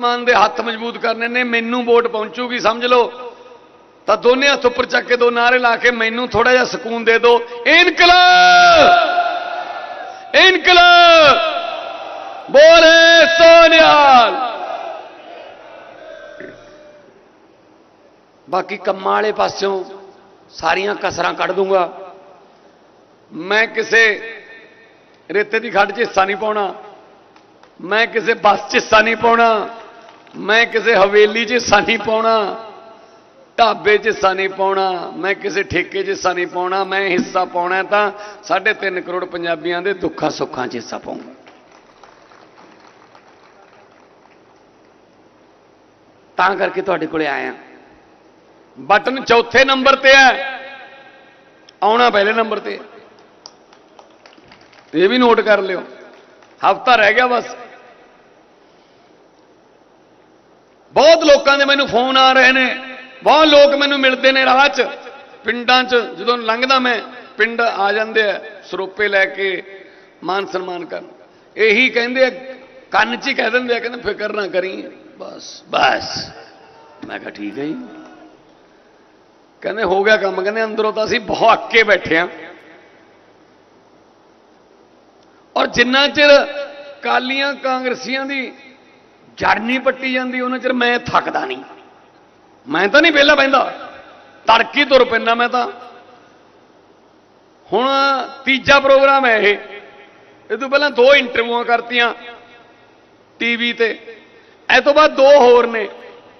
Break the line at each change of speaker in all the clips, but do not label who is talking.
ਮਾਨ ਦੇ ਹੱਥ ਮਜ਼ਬੂਤ ਕਰਨੇ ਨੇ, ਮੈਨੂੰ ਵੋਟ ਪਹੁੰਚੂਗੀ, ਸਮਝ ਲਓ। ਤਾਂ ਦੋਨੇ ਹੱਥ ਉੱਪਰ ਚੱਕ ਕੇ ਦੋ ਨਾਰੇ ਲਾ ਕੇ ਮੈਨੂੰ ਥੋੜਾ ਜਿਹਾ ਸਕੂਨ ਦੇ ਦਿਓ ਇਨਕਲਾਬ! ਇਨਕਲਾਬ! ਬੋਲੇ ਸੋਨਿਆਲ! ਬਾਕੀ ਕੰਮਾਂ ਵਾਲੇ ਪਾਸਿਓਂ ਸਾਰੀਆਂ ਕਸਰਾਂ ਕੱਢ ਦੂੰਗਾ। ਮੈਂ ਕਿਸੇ ਰੇਤੇ ਦੀ ਖੱਡ 'ਚ ਹਿੱਸਾ ਨਹੀਂ ਪਾਉਣਾ। ਮੈਂ ਕਿਸੇ ਬੱਸ 'ਚ ਹਿੱਸਾ ਨਹੀਂ ਪਾਉਣਾ। ਮੈਂ ਕਿਸੇ ਹਵੇਲੀ 'ਚ ਹਿੱਸਾ ਨਹੀਂ ਪਾਉਣਾ, ਢਾਬੇ 'ਚ ਹਿੱਸਾ ਨਹੀਂ ਪਾਉਣਾ, ਮੈਂ ਕਿਸੇ ਠੇਕੇ 'ਚ ਹਿੱਸਾ ਨਹੀਂ ਪਾਉਣਾ, ਮੈਂ ਹਿੱਸਾ ਪਾਉਣਾ ਹੈ ਤਾਂ 3.5 ਕਰੋੜ ਪੰਜਾਬੀਆਂ ਦੇ ਦੁੱਖਾਂ ਸੁੱਖਾਂ 'ਚ ਹਿੱਸਾ ਪਾਉਂਗਾ। ਤਾਂ ਕਰਕੇ ਤੁਹਾਡੇ ਕੋਲੇ ਆਇਆ। ਬਟਨ ਚੌਥੇ ਨੰਬਰ ਤੇ ਹੈ। ਆਉਣਾ ਪਹਿਲੇ ਨੰਬਰ ਤੇ। ਇਹ ਵੀ ਨੋਟ ਕਰ ਲਿਓ। ਹਫਤਾ ਰਹਿ ਗਿਆ ਬਸ। ਬਹੁਤ ਲੋਕਾਂ ਦੇ ਮੈਨੂੰ ਫੋਨ ਆ ਰਹੇ ਨੇ। ਬਹੁਤ ਲੋਕ ਮੈਨੂੰ ਮਿਲਦੇ ਨੇ ਰਾਹ 'ਚ। ਪਿੰਡਾਂ 'ਚ ਜਦੋਂ ਲੰਘਦਾ ਮੈਂ, ਪਿੰਡ ਆ ਜਾਂਦੇ ਆ, ਸਰੋਪੇ ਲੈ ਕੇ ਮਾਨ ਸਨਮਾਨ ਕਰਨ। ਇਹੀ ਕਹਿੰਦੇ ਆ, ਕੰਨ 'ਚ ਹੀ ਕਹਿ ਦਿੰਦੇ ਆ, ਕਹਿੰਦੇ ਫਿਕਰ ਨਾ ਕਰੀ। ਬਸ ਬਸ। ਮੈਂ ਕਿਹਾ ਠੀਕ ਹੈ ਜੀ। ਕਹਿੰਦੇ ਹੋ ਗਿਆ ਕੰਮ, ਕਹਿੰਦੇ ਅੰਦਰੋਂ ਤਾਂ ਅਸੀਂ ਬਹੁਤ ਬੈਠੇ ਆ। ਔਰ ਜਿੰਨਾ ਚਿਰ ਕਾਲੀਆਂ ਕਾਂਗਰਸੀਆਂ ਦੀ ਜੜ ਨਹੀਂ ਪੱਟੀ ਜਾਂਦੀ, ਉਹਨਾਂ ਚਿਰ ਮੈਂ ਥੱਕਦਾ ਨਹੀਂ। ਮੈਂ ਤਾਂ ਨਹੀਂ ਵਿਹਲਾ ਬੈਂਦਾ ਤੜਕੀ ਤੁਰ ਪੈਂਦਾ ਮੈਂ ਤਾਂ। ਹੁਣ ਤੀਜਾ ਪ੍ਰੋਗਰਾਮ ਹੈ ਇਹ। ਇਹ ਤੋਂ ਪਹਿਲਾਂ ਦੋ ਇੰਟਰਵਿਊਆਂ ਕਰਤੀਆਂ ਟੀਵੀ ਤੇ। ਇਹ ਤੋਂ ਬਾਅਦ ਦੋ ਹੋਰ ਨੇ।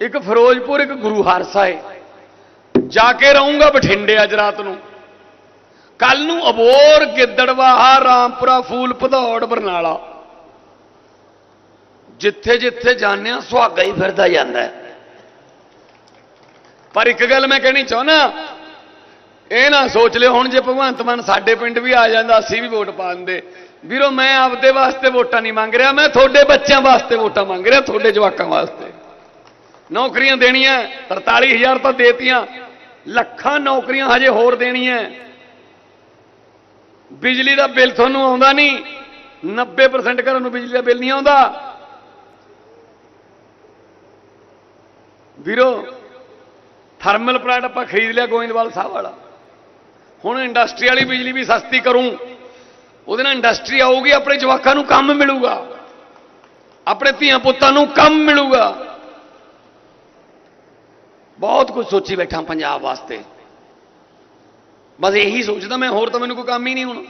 ਇੱਕ ਫਿਰੋਜ਼ਪੁਰ, ਇੱਕ ਗੁਰੂ ਹਰਸਾਏ ਜਾ ਕੇ ਰਹੂੰਗਾ ਬਠਿੰਡੇ ਅੱਜ ਰਾਤ ਨੂੰ। ਕੱਲ ਨੂੰ ਅਬੋਰ, ਗਿੱਦੜਵਾਹਾ, ਰਾਮਪੁਰਾ, ਫੂਲ, ਭਦੌੜ, ਬਰਨਾਲਾ। ਜਿੱਥੇ ਜਿੱਥੇ ਜਾਂਦੇ ਆ ਸੁਹਾਗਾ ਹੀ ਫਿਰਦਾ ਜਾਂਦਾ ਪਰ ਇੱਕ ਗੱਲ ਮੈਂ ਕਹਿਣੀ ਚਾਹੁੰਦਾ, ਇਹ ਨਾ ਸੋਚ ਲਿਓ, ਹੁਣ ਜੇ ਭਗਵੰਤ ਮਾਨ ਸਾਡੇ ਪਿੰਡ ਵੀ ਆ ਜਾਂਦਾ, ਅਸੀਂ ਵੀ ਵੋਟ ਪਾ ਦਿੰਦੇ। ਵੀਰੋ, ਮੈਂ ਆਪਦੇ ਵਾਸਤੇ ਵੋਟਾਂ ਨਹੀਂ ਮੰਗ ਰਿਹਾ, ਮੈਂ ਤੁਹਾਡੇ ਬੱਚਿਆਂ ਵਾਸਤੇ ਵੋਟਾਂ ਮੰਗ ਰਿਹਾ, ਤੁਹਾਡੇ ਜਵਾਕਾਂ ਵਾਸਤੇ। ਨੌਕਰੀਆਂ ਦੇਣੀਆਂ 43000 ਤਾਂ ਦੇਤੀਆਂ। ਲੱਖਾਂ ਨੌਕਰੀਆਂ ਹਜੇ ਹੋਰ ਦੇਣੀਆਂ। ਬਿਜਲੀ ਦਾ ਬਿੱਲ ਤੁਹਾਨੂੰ ਆਉਂਦਾ ਨਹੀਂ 90% ਘਰਾਂ ਨੂੰ ਬਿਜਲੀ ਦਾ ਬਿੱਲ ਨਹੀਂ ਆਉਂਦਾ। ਵੀਰੋ ਥਰਮਲ ਪਲਾਂਟ ਆਪਾਂ ਖਰੀਦ ਲਿਆ ਗੋਇੰਦਵਾਲ ਸਾਹਿਬ ਵਾਲਾ। ਹੁਣ ਇੰਡਸਟਰੀ ਵਾਲੀ ਬਿਜਲੀ ਵੀ ਸਸਤੀ ਕਰੂੰ, ਉਹਦੇ ਨਾਲ ਇੰਡਸਟਰੀ ਆਊਗੀ, ਆਪਣੇ ਜਵਾਕਾਂ ਨੂੰ ਕੰਮ ਮਿਲੂਗਾ। ਆਪਣੇ ਧੀਆਂ ਪੁੱਤਾਂ ਨੂੰ ਕੰਮ ਮਿਲੂਗਾ। ਬਹੁਤ ਕੁਝ ਸੋਚੀ ਬੈਠਾ ਪੰਜਾਬ ਵਾਸਤੇ। ਬਸ ਇਹੀ ਸੋਚਦਾ ਮੈਂ, ਹੋਰ ਤਾਂ ਮੈਨੂੰ ਕੋਈ ਕੰਮ ਹੀ ਨਹੀਂ ਹੁਣ।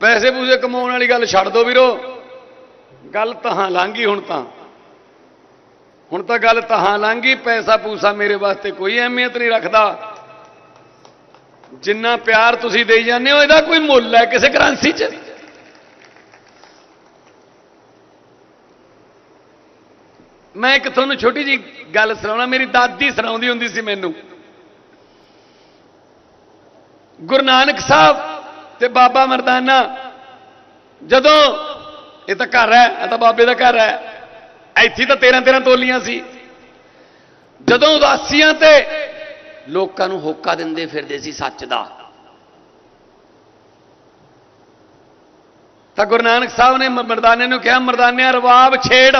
ਪੈਸੇ ਪੂਸੇ ਕਮਾਉਣ ਵਾਲੀ ਗੱਲ ਛੱਡ ਦੋ ਵੀਰੋ। ਗੱਲ ਤਾਂ ਹਾਂ ਲੰਘੀ ਹੁਣ ਤਾਂ। ਹੁਣ ਤਾਂ ਗੱਲ ਤਾਂ ਲੰਘੀ ਪੈਸਾ ਪੂਸਾ ਮੇਰੇ ਵਾਸਤੇ ਕੋਈ ਅਹਿਮੀਅਤ ਨਹੀਂ ਰੱਖਦਾ। ਜਿੰਨਾ ਪਿਆਰ ਤੁਸੀਂ ਦੇਈ ਜਾਂਦੇ ਹੋ, ਇਹਦਾ ਕੋਈ ਮੁੱਲ ਹੈ ਕਿਸੇ ਕਰੰਸੀ 'ਚ। ਮੈਂ ਇੱਕ ਤੁਹਾਨੂੰ ਛੋਟੀ ਜੀ ਗੱਲ ਸੁਣਾਉਣਾ, ਮੇਰੀ ਦਾਦੀ ਸੁਣਾਉਂਦੀ ਹੁੰਦੀ ਸੀ ਮੈਨੂੰ। ਗੁਰੂ ਨਾਨਕ ਸਾਹਿਬ ਤੇ ਬਾਬਾ ਮਰਦਾਨਾ, ਜਦੋਂ, ਇਹ ਤਾਂ ਘਰ ਹੈ, ਇਹ ਤਾਂ ਬਾਬੇ ਦਾ ਘਰ ਹੈ। ਇੱਥੇ ਤਾਂ 13 13 ਤੋਲੀਆਂ ਸੀ। ਜਦੋਂ ਉਦਾਸੀਆਂ ਤੇ ਲੋਕਾਂ ਨੂੰ ਹੋਕਾ ਦਿੰਦੇ ਫਿਰਦੇ ਸੀ ਸੱਚ ਦਾ। ਤਾਂ ਗੁਰੂ ਨਾਨਕ ਸਾਹਿਬ ਨੇ ਮਰਦਾਨੇ ਨੂੰ ਕਿਹਾ, ਮਰਦਾਨਿਆ, ਰਵਾਬ ਛੇੜ,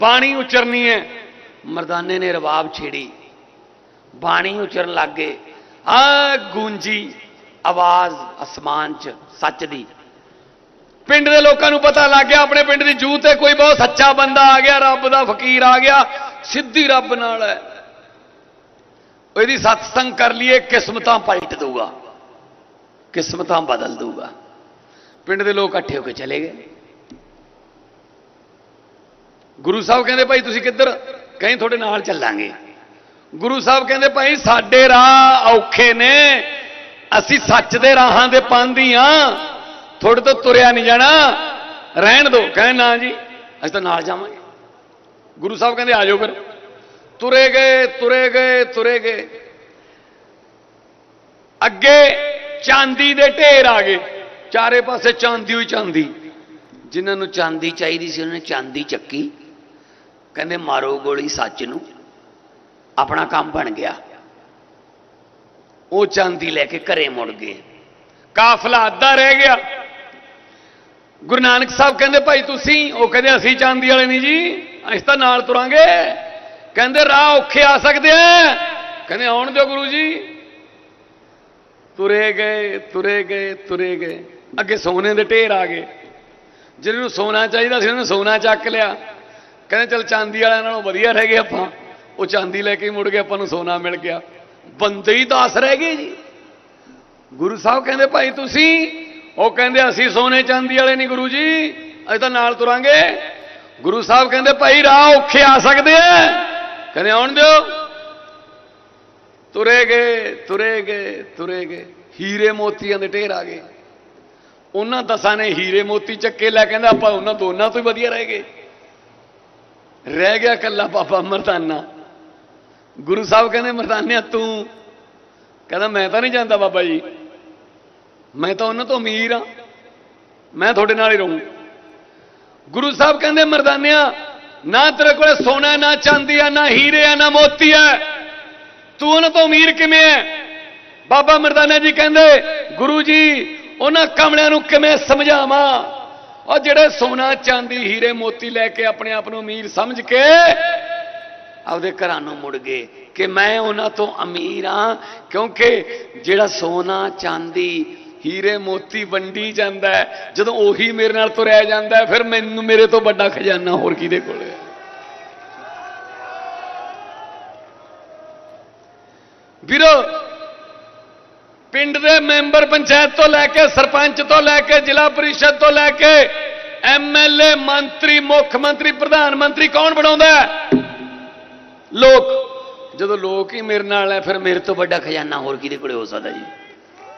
ਬਾਣੀ ਉਚਰਨੀ ਹੈ। ਮਰਦਾਨੇ ਨੇ ਰਵਾਬ ਛੇੜੀ। ਬਾਣੀ ਉਚਰਨ ਲੱਗੇ ਆ ਗੂੰਜੀ ਆਵਾਜ਼ ਅਸਮਾਨ 'ਚ, ਸੱਚ ਦੀ। ਪਿੰਡ ਦੇ ਲੋਕਾਂ ਨੂੰ ਪਤਾ ਲੱਗ ਗਿਆ, ਆਪਣੇ ਪਿੰਡ ਦੀ ਜੂ ਤੇ ਕੋਈ ਬਹੁਤ ਸੱਚਾ ਬੰਦਾ ਆ ਗਿਆ, ਰੱਬ ਦਾ ਫਕੀਰ ਆ ਗਿਆ, ਸਿੱਧੀ ਰੱਬ ਨਾਲ ਹੈ। ਇਹਦੀ ਸਤਸੰਗ ਕਰ ਲਈਏ, ਕਿਸਮਤਾਂ ਪਲਟ ਦਊਗਾ, ਕਿਸਮਤਾਂ ਬਦਲ ਦਊਗਾ। ਪਿੰਡ ਦੇ ਲੋਕ ਇਕੱਠੇ ਹੋ ਕੇ ਚਲੇ ਗਏ। ਗੁਰੂ ਸਾਹਿਬ ਕਹਿੰਦੇ, ਭਾਈ ਤੁਸੀਂ ਕਿੱਧਰ? ਕਹੀਂ ਤੁਹਾਡੇ ਨਾਲ ਚੱਲਾਂਗੇ। ਗੁਰੂ ਸਾਹਿਬ ਕਹਿੰਦੇ, ਭਾਈ ਸਾਡੇ ਰਾਹ ਔਖੇ ਨੇ, ਅਸੀਂ ਸੱਚ ਦੇ ਰਾਹਾਂ ਦੇ ਪਾਂਦੀ ਆ। ਤੁਹਾਡੇ ਤੋਂ ਤੁਰਿਆ ਨਹੀਂ ਜਾਣਾ। ਰਹਿਣ ਦਿਓ ਕਹਿੰਦੇ, ਨਾ ਜੀ, ਅਸੀਂ ਤਾਂ ਨਾਲ ਜਾਵਾਂਗੇ। ਗੁਰੂ ਸਾਹਿਬ ਕਹਿੰਦੇ, ਆ ਜਾਓ ਫਿਰ। ਤੁਰੇ ਗਏ ਤੁਰੇ ਗਏ ਤੁਰੇ ਗਏ। ਅੱਗੇ ਚਾਂਦੀ ਦੇ ਢੇਰ ਆ ਗਏ। ਚਾਰੇ ਪਾਸੇ ਚਾਂਦੀ ਹੋਈ ਚਾਂਦੀ। ਜਿਨ੍ਹਾਂ ਨੂੰ ਚਾਂਦੀ ਚਾਹੀਦੀ ਸੀ, ਉਹਨਾਂ ਨੇ ਚਾਂਦੀ ਚੱਕੀ। ਕਹਿੰਦੇ, ਮਾਰੋ ਗੋਲੀ ਸੱਚ ਨੂੰ। ਆਪਣਾ ਕੰਮ ਬਣ ਗਿਆ। ਉਹ ਚਾਂਦੀ ਲੈ ਕੇ ਘਰੇ ਮੁੜ ਗਏ। ਕਾਫਲਾ ਅੱਧਾ ਰਹਿ ਗਿਆ। ਗੁਰੂ ਨਾਨਕ ਸਾਹਿਬ ਕਹਿੰਦੇ, ਭਾਈ ਤੁਸੀਂ ਉਹ ਕਹਿੰਦੇ, ਅਸੀਂ ਚਾਂਦੀ ਵਾਲੇ ਨਹੀਂ ਜੀ, ਅਸੀਂ ਤਾਂ ਨਾਲ ਤੁਰਾਂਗੇ। ਕਹਿੰਦੇ, ਰਾਹ ਔਖੇ ਆ ਸਕਦੇ ਆ ਕਹਿੰਦੇ, ਆਉਣ ਦਿਓ ਗੁਰੂ ਜੀ। ਤੁਰੇ ਗਏ ਤੁਰੇ ਗਏ ਤੁਰੇ ਗਏ। ਅੱਗੇ ਸੋਨੇ ਦੇ ਢੇਰ ਆ ਗਏ। ਜਿਹਨੂੰ ਸੋਨਾ ਚਾਹੀਦਾ ਸੀ, ਉਹਨੇ ਸੋਨਾ ਚੱਕ ਲਿਆ। ਕਹਿੰਦੇ, ਚਲ ਚਾਂਦੀ ਵਾਲਿਆਂ ਨਾਲੋਂ ਵਧੀਆ ਰਹਿ ਗਏ ਆਪਾਂ। ਉਹ ਚਾਂਦੀ ਲੈ ਕੇ ਮੁੜ ਗਏ, ਆਪਾਂ ਨੂੰ ਸੋਨਾ ਮਿਲ ਗਿਆ। ਬੰਦੇ ਹੀ 10 ਰਹਿ ਗਏ ਜੀ। ਗੁਰੂ ਸਾਹਿਬ ਕਹਿੰਦੇ, ਭਾਈ ਤੁਸੀਂ ਉਹ ਕਹਿੰਦੇ, ਅਸੀਂ ਸੋਨੇ ਚਾਂਦੀ ਵਾਲੇ ਨਹੀਂ ਗੁਰੂ ਜੀ, ਅਸੀਂ ਤਾਂ ਨਾਲ ਤੁਰਾਂਗੇ। ਗੁਰੂ ਸਾਹਿਬ ਕਹਿੰਦੇ, ਭਾਈ, ਰਾਹ ਔਖੇ ਆ ਸਕਦੇ ਆ ਕਹਿੰਦੇ, ਆਉਣ ਦਿਓ। ਤੁਰੇ ਗਏ ਤੁਰੇ ਗਏ ਤੁਰੇ ਗਏ। ਹੀਰੇ ਮੋਤੀਆਂ ਦੇ ਢੇਰ ਆ ਗਏ। ਉਹਨਾਂ ਦਸਾਂ ਨੇ ਹੀਰੇ ਮੋਤੀ ਚੱਕੇ, ਲੈ ਕਹਿੰਦਾ, ਆਪਾਂ ਉਹਨਾਂ ਦੋਨਾਂ ਤੋਂ ਹੀ ਵਧੀਆ ਰਹਿ ਗਏ। ਰਹਿ ਗਿਆ ਕੱਲਾ ਬਾਬਾ ਮਰਦਾਨਾ। ਗੁਰੂ ਸਾਹਿਬ ਕਹਿੰਦੇ, ਮਰਦਾਨਿਆ, ਤੂੰ? ਕਹਿੰਦਾ, ਮੈਂ ਤਾਂ ਨਹੀਂ ਜਾਂਦਾ ਬਾਬਾ ਜੀ। ਮੈਂ ਤਾਂ ਉਹਨਾਂ ਤੋਂ ਅਮੀਰ ਆ ਮੈਂ ਤੁਹਾਡੇ ਨਾਲ ਹੀ ਰਹੂੰ। ਗੁਰੂ ਸਾਹਿਬ ਕਹਿੰਦੇ, ਮਰਦਾਨਿਆ, ਨਾ ਤੇਰੇ ਕੋਲੇ ਸੋਨਾ, ਨਾ ਚਾਂਦੀ ਆ, ਨਾ ਹੀਰੇ ਆ, ਨਾ ਮੋਤੀ ਆ। ਤੂੰ ਉਹਨਾਂ ਤੋਂ ਅਮੀਰ ਕਿਵੇਂ ਹੈ ਬਾਬਾ ਮਰਦਾਨਾ ਜੀ ਕਹਿੰਦੇ, ਗੁਰੂ ਜੀ, ਉਹਨਾਂ ਕਮਲਿਆਂ ਨੂੰ ਕਿਵੇਂ ਸਮਝਾਵਾਂ? ਉਹ ਜਿਹੜੇ ਸੋਨਾ, ਚਾਂਦੀ, ਹੀਰੇ, ਮੋਤੀ ਲੈ ਕੇ ਆਪਣੇ ਆਪ ਨੂੰ ਅਮੀਰ ਸਮਝ ਕੇ ਆਪਦੇ ਘਰਾਂ ਨੂੰ ਮੁੜ ਗਏ ਕਿ ਮੈਂ ਉਹਨਾਂ ਤੋਂ ਅਮੀਰ ਹਾਂ, ਕਿਉਂਕਿ ਜਿਹੜਾ ਸੋਨਾ, ਚਾਂਦੀ ਹੀਰੇ ਮੋਤੀ ਵੰਡੀ ਜਾਂਦਾ ਜਦੋਂ ਉਹੀ ਮੇਰੇ ਨਾਲ ਤੁਰਿਆ ਜਾਂਦਾ ਫਿਰ ਮੈਨੂੰ ਮੇਰੇ ਤੋਂ ਵੱਡਾ ਖਜ਼ਾਨਾ ਹੋਰ ਕਿਹਦੇ ਕੋਲ ਹੈ? ਵੀਰੋ, ਪਿੰਡ ਦੇ ਮੈਂਬਰ ਪੰਚਾਇਤ ਤੋਂ ਲੈ ਕੇ, ਸਰਪੰਚ ਤੋਂ ਲੈ ਕੇ, ਜ਼ਿਲ੍ਹਾ ਪਰਿਸ਼ਦ ਤੋਂ ਲੈ ਕੇ ਐਮਐਲਏ ਮੰਤਰੀ, ਮੁੱਖ ਮੰਤਰੀ, ਪ੍ਰਧਾਨ ਮੰਤਰੀ ਕੌਣ ਬਣਾਉਂਦਾ ਲੋਕ। ਜਦੋਂ ਲੋਕ ਹੀ ਮੇਰੇ ਨਾਲ ਹੈ, ਫਿਰ ਮੇਰੇ ਤੋਂ ਵੱਡਾ ਖਜ਼ਾਨਾ ਹੋਰ ਕਿਹਦੇ ਕੋਲੇ ਹੋ ਸਕਦਾ ਜੀ?